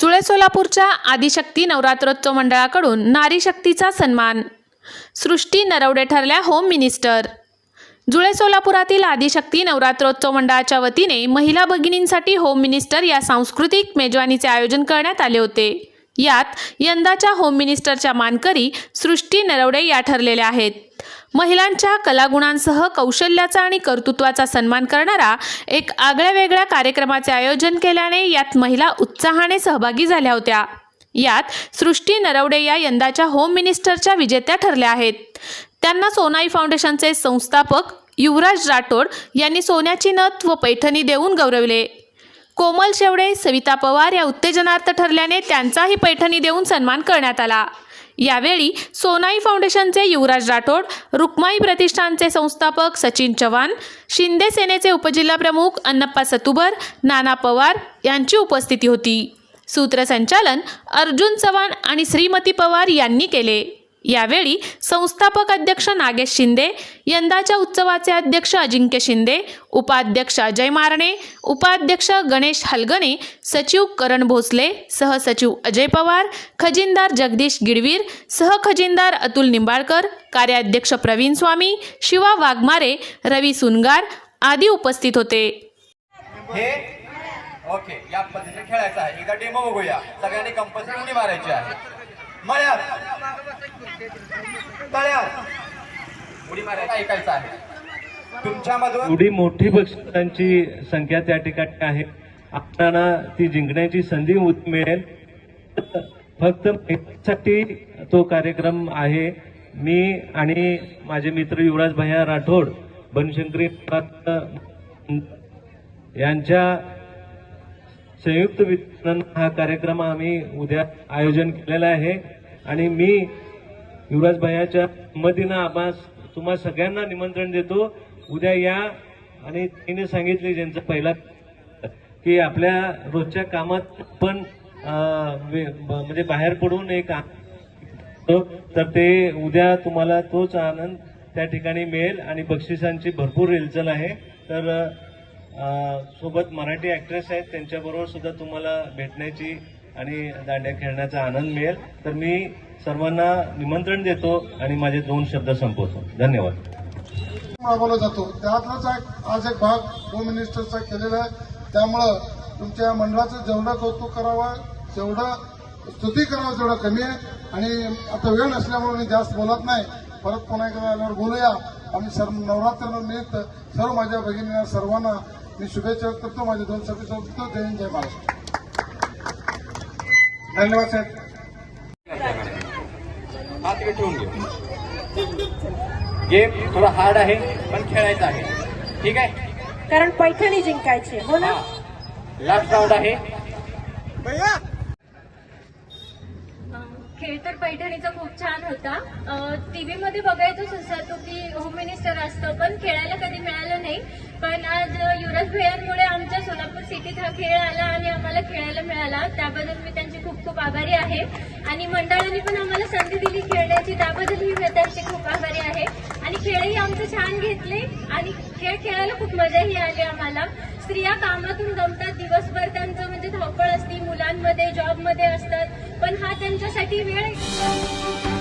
जुळे सोलापूरच्या आदिशक्ती नवरात्रोत्सव मंडळाकडून नारी शक्तीचा सन्मान. सृष्टी नरवडे ठरल्या होम मिनिस्टर. जुळे सोलापुरातील आदिशक्ती नवरात्रोत्सव मंडळाच्या वतीने महिला भगिनींसाठी होम मिनिस्टर या सांस्कृतिक मेजवानीचे आयोजन करण्यात आले होते. यात यंदाच्या होम मिनिस्टरच्या मानकरी सृष्टी नरवडे या ठरलेल्या आहेत. महिलांच्या कलागुणांसह कौशल्याचा आणि कर्तृत्वाचा सन्मान करणारा एक आगळ्या वेगळ्या कार्यक्रमाचे आयोजन केल्याने यात महिला उत्साहाने सहभागी झाल्या होत्या. यात सृष्टी नरवडे या यंदाच्या होम मिनिस्टरच्या विजेत्या ठरल्या आहेत. त्यांना सोनाई फाउंडेशनचे संस्थापक युवराज राठोड यांनी सोन्याची नथ व पैठणी देऊन गौरवले. कोमल शेवडे सविता पवार या उत्तेजनार्थ ठरल्याने त्यांचाही पैठणी देऊन सन्मान करण्यात आला. यावेळी सोनाई फाउंडेशनचे युवराज राठोड रुक्माई प्रतिष्ठानचे संस्थापक सचिन चव्हाण शिंदे सेनेचे उपजिल्हाप्रमुख अन्नप्पा सतुबर नाना पवार यांची उपस्थिती होती. सूत्रसंचालन अर्जुन चव्हाण आणि श्रीमती पवार यांनी केले. यावेळी संस्थापक अध्यक्ष नागेश शिंदे यंदाच्या उत्सवाचे अध्यक्ष अजिंक्य शिंदे उपाध्यक्ष अजय मारणे उपाध्यक्ष गणेश हलगणे सचिव करण भोसले सहसचिव अजय पवार खजिनदार जगदीश गिडवीर सहखजिनदार अतुल निंबाळकर कार्याध्यक्ष प्रवीण स्वामी शिवा वाघमारे रवी सुनगार आदी उपस्थित होते. हे? ओके या पद्धतीने खेळायचं आहे. एकदा डेमो बघूया. सगळ्यांनी कंपल्सरी उडी मारायची आहे. मळ्यात. तळ्यात. उडी मारायचं. ऐकायचं आहे. तुमच्यामधून एवढी मोठी बक्षिसांची संख्या त्या ठिकाणी आहे. आपल्याला ती जिंकण्याची संधी मिळेल. फक्त महिलांसाठी तो कार्यक्रम आहे. मी आणि माझे मित्र युवराज भैया राठोड बनशंकरी यांच्या संयुक्त वितरण हा कार्यक्रम आम्ही उद्या आयोजन केलेला आहे. आणि मी युवराज भैयाच्या मदीनं आम्हा तुम्हा सगळ्यांना निमंत्रण देतो. उद्या या आणि तिने सांगितले ज्यांचा पहिला की आपल्या रोजच्या कामात पण वे- ब- म्हणजे बाहेर पडून एक आ- तर ते उद्या तुम्हाला तोच आनंद त्या ठिकाणी मिळेल आणि बक्षिसांची भरपूर रेलचल आहे. तर सोबत मराठी ऍक्ट्रेस आहेत. त्यांच्याबरोबर सुद्धा तुम्हाला भेटण्याची आणि दांड्या खेळण्याचा आनंद मिळेल. तर मी सर्वांना निमंत्रण देतो आणि माझे दोन शब्द संपवतो. धन्यवाद. मागवला जातो. त्यातलाच एक आज एक भाग होम मिनिस्टरचा केलेला आहे. त्यामुळं तुमच्या मंडळाचं जेवढं कौतुक करावं जेवढं स्तुती करावं तेवढं कमी आहे. आणि आता वेळ नसल्यामुळे मी जास्त बोलत नाही. परत पुन्हा एकदा आल्यावर बोलूया. आम्ही सर्व नवरात्र निमित्त सर्व माझ्या भगिनींना सर्वांना मी शुभेच्छा व्यक्त करतो. माझे दोन शब्द संपतो जय हिंद जय महाराष्ट्र. धन्यवाद साहेब. हा तिकडे ठेवून घे. गेम थोडा हार्ड आहे पण खेळायचा आहे. ठीक आहे? कारण पैठणी जिंकायची हो ना? लास्ट राऊंड आहे. खेळ तर पैठणीचा खूप छान होता. टीव्ही मध्ये बघायचोच तो की होम मिनिस्टर असतो पण खेळायला कधी मिळालं नाही. पण आज युवराज भैयांमुळे आमच्या सोलापूर सिटीत हा खेळ आला आणि आम्हाला खेळायला मिळाला. त्याबद्दल मी त्यांची खूप खूप आभारी आहे. आणि मंडळाने पण आम्हाला संधी दिली खेळण्याची. त्याबद्दलही मी त्यांची खूप आभारी आहे. आणि खेळही आमचे छान घेतले आणि खेळ खेळायला खूप मजाही आली आम्हाला. स्त्रिया कामातून जमतात. दिवसभर त्यांचं म्हणजे धावपळ असते. मुलांमध्ये जॉबमध्ये असतात. पण हा त्यांच्यासाठी वेळ